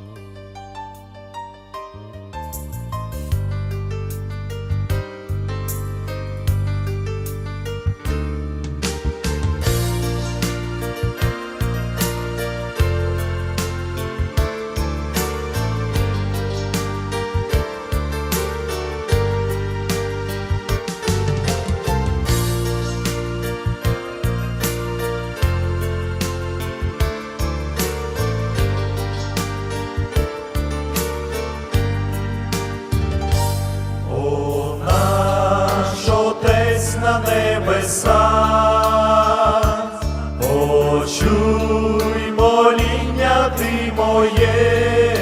О небесах, почуй моління ти моє,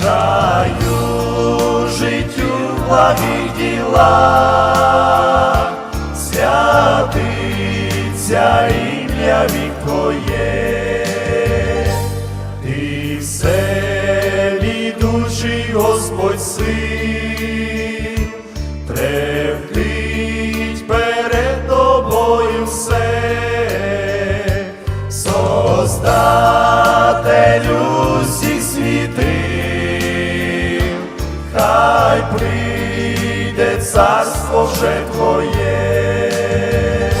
хай у життю благих ділах святиться ім'я создателю всіх світів, хай прийде царство вже Твоє.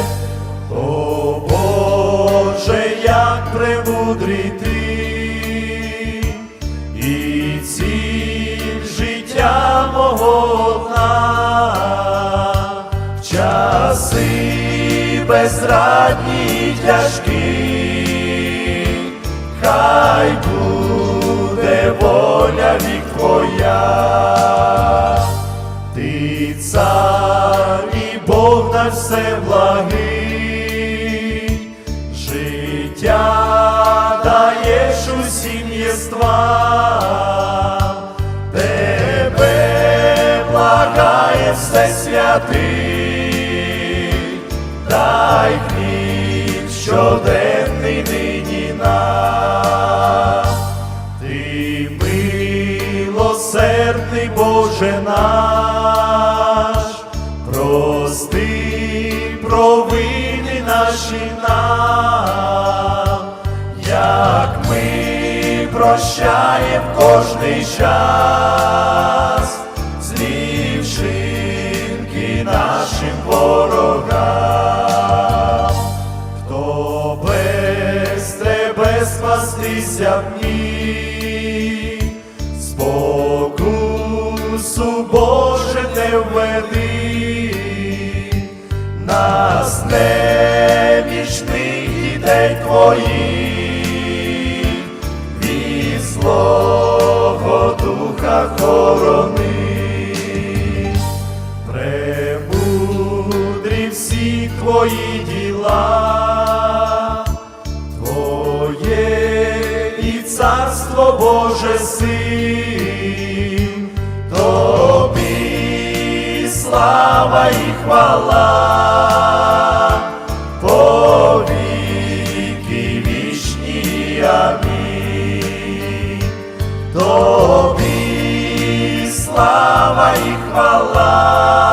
О Боже, як премудрий ти, і ціль життя мого одна, в часи безрадні й тяжкі, хай буде воля вік. Ти цар і Бог наш все благий, життя даєш усім єствам, тебе благає все святий, дай хліб щоденний як ми прощаєм кожний час, злі вчинки нашим ворогам. Хто без тебе спастися в ній, спокусу Боже не введи, нас не немічних дітей твоїх, духа хорони. Премудрі всі твої діла, Твоє і царство Боже син, тобі слава і хвала, Oh.